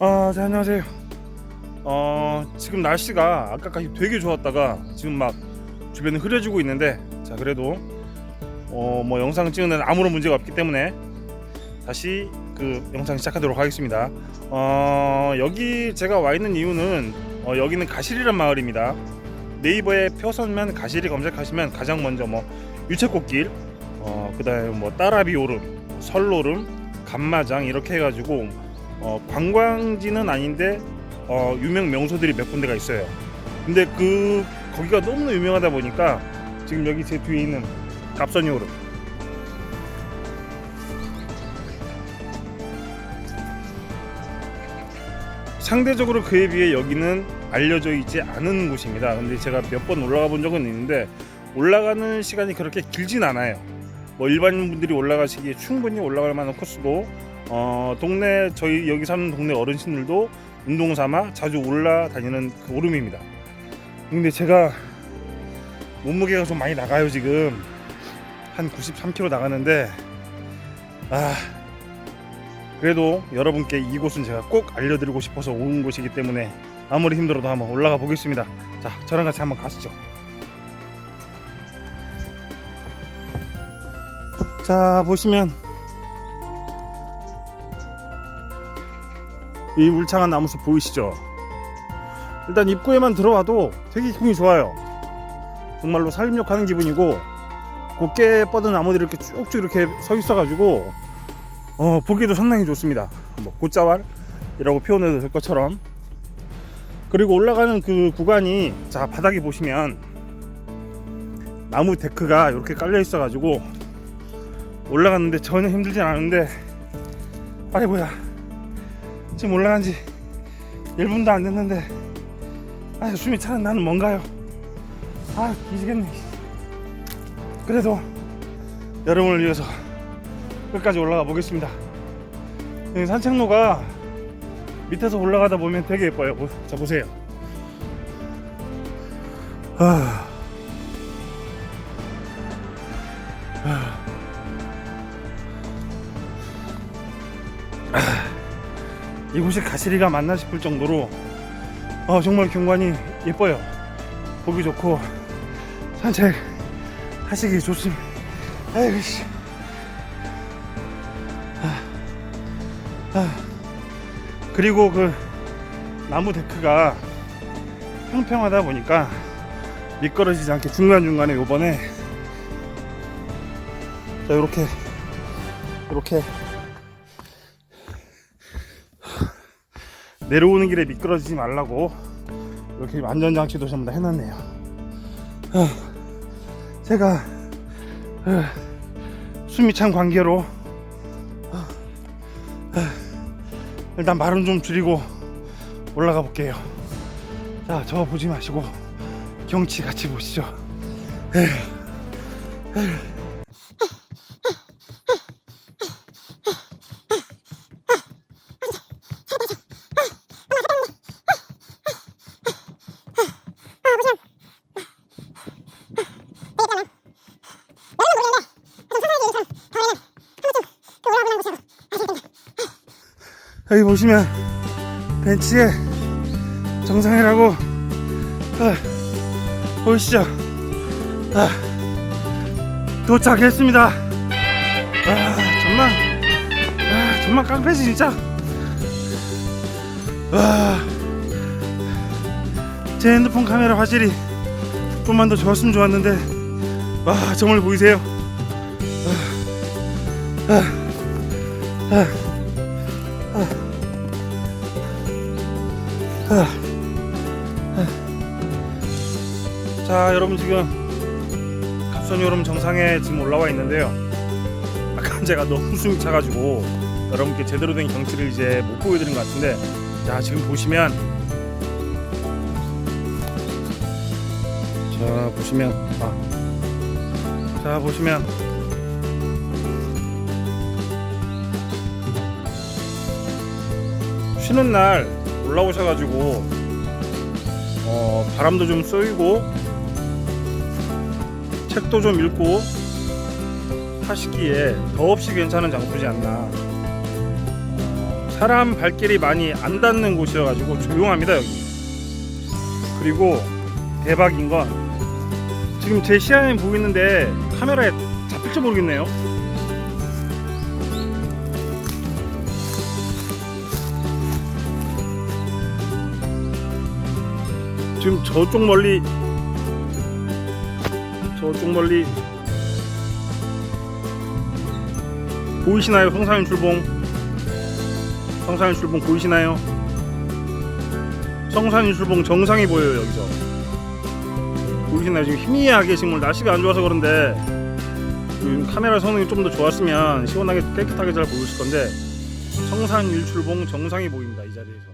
아, 네, 안녕하세요. 어, 지금 날씨가 아까까지 되게 좋았다가 지금 막 주변에 흐려지고 있는데 자, 그래도 어, 뭐 영상 찍는 아무런 문제가 없기 때문에 다시 그 영상 시작하도록 하겠습니다. 어, 여기 제가 와 있는 이유는 어, 여기는 가실이란 마을입니다. 네이버에 표선면 가실이 검색하시면 가장 먼저 뭐 유채꽃길, 어, 그다음에 뭐 따라비 오름, 설로름, 감마장 이렇게 해가지고 어, 관광지는 아닌데 어, 유명 명소들이 몇 군데가 있어요. 근데 그 거기가 너무나 유명하다 보니까 지금 여기 제 뒤에 있는 갑선이 오름 상대적으로 그에 비해 여기는 알려져 있지 않은 곳입니다. 근데 제가 몇 번 올라가 본 적은 있는데 올라가는 시간이 그렇게 길진 않아요. 뭐 일반 분들이 올라가시기에 충분히 올라갈 만한 코스고 어, 동네 저희 여기 사는 동네 어르신들도 운동 삼아 자주 올라다니는 그 오름입니다. 근데 제가 몸무게가 좀 많이 나가요 지금 한 93kg 나가는데 아 그래도 여러분께 이곳은 제가 꼭 알려드리고 싶어서 온 곳이기 때문에 아무리 힘들어도 한번 올라가 보겠습니다. 자 저랑 같이 한번 가시죠. 자 보시면 이 울창한 나무숲 보이시죠? 일단 입구에만 들어와도 되게 기분이 좋아요. 정말로 살림욕 하는 기분이고 곱게 뻗은 나무들이 이렇게 쭉쭉 이렇게 서 있어가지고 어, 보기도 상당히 좋습니다. 뭐 꽃자왈이라고 표현해도 될 것처럼 그리고 올라가는 그 구간이 자 바닥에 보시면 나무 데크가 이렇게 깔려 있어가지고 올라갔는데 전혀 힘들진 않은데 아이 뭐야 지금 올라간 지 1분도 안 됐는데 아 숨이 차는 나는 뭔가요? 아 뒤지겠네. 그래도 여러분을 위해서 끝까지 올라가 보겠습니다. 산책로가 밑에서 올라가다 보면 되게 예뻐요. 보- 자 보세요. 아, 이곳이 가시리가 맞나 싶을 정도로 어, 정말 경관이 예뻐요. 보기 좋고 산책 하시기 좋습니다. 아이고 씨. 아, 아. 그리고 그 나무 데크가 평평하다 보니까 미끄러지지 않게 중간중간에 요번에 자 요렇게 요렇게 내려오는 길에 미끄러지지 말라고 이렇게 안전장치도 전부 다 해놨네요. 어, 제가 어, 숨이 찬 관계로 일단 말은 좀 줄이고 올라가 볼게요. 자, 저 보지 마시고 경치 같이 보시죠. 에휴, 에휴. 여기 보시면 벤치에 정상이라고 아, 보이시죠? 아, 도착했습니다. 아, 정말 아, 정말 깡패지 진짜. 와, 제 핸드폰 카메라 화질이 좀만 더 좋았으면 좋았는데 와 정말 보이세요? 아, 아, 아. 자 여러분 지금 갑선 여름 정상에 지금 올라와 있는데요. 아까 제가 너무 숨이 차가지고 여러분께 제대로 된 경치를 이제 못 보여드린 것 같은데 자 지금 보시면 자 보시면 아, 자 보시면. 쉬는 날 올라오셔가지고 어, 바람도 좀 쏘이고 책도 좀 읽고 하시기에 더없이 괜찮은 장소지 않나 어, 사람 발길이 많이 안 닿는 곳이어가지고 조용합니다 여기. 그리고 대박인 건 지금 제 시야에 보이는데 카메라에 잡힐지 모르겠네요. 지금 저쪽 멀리 저쪽 멀리 보이시나요? 성산일 출봉 성산일 출봉 보이시나요? 성산일 출봉 정상이 보여요 여기서 보이시나요? 지금 희미하게 지금 날씨가 안 좋아서 그런데 카메라 성능이 좀 더 좋았으면 시원하게 깨끗하게 잘 보였을 건데 성산 일출봉 정상이 보입니다 이 자리에서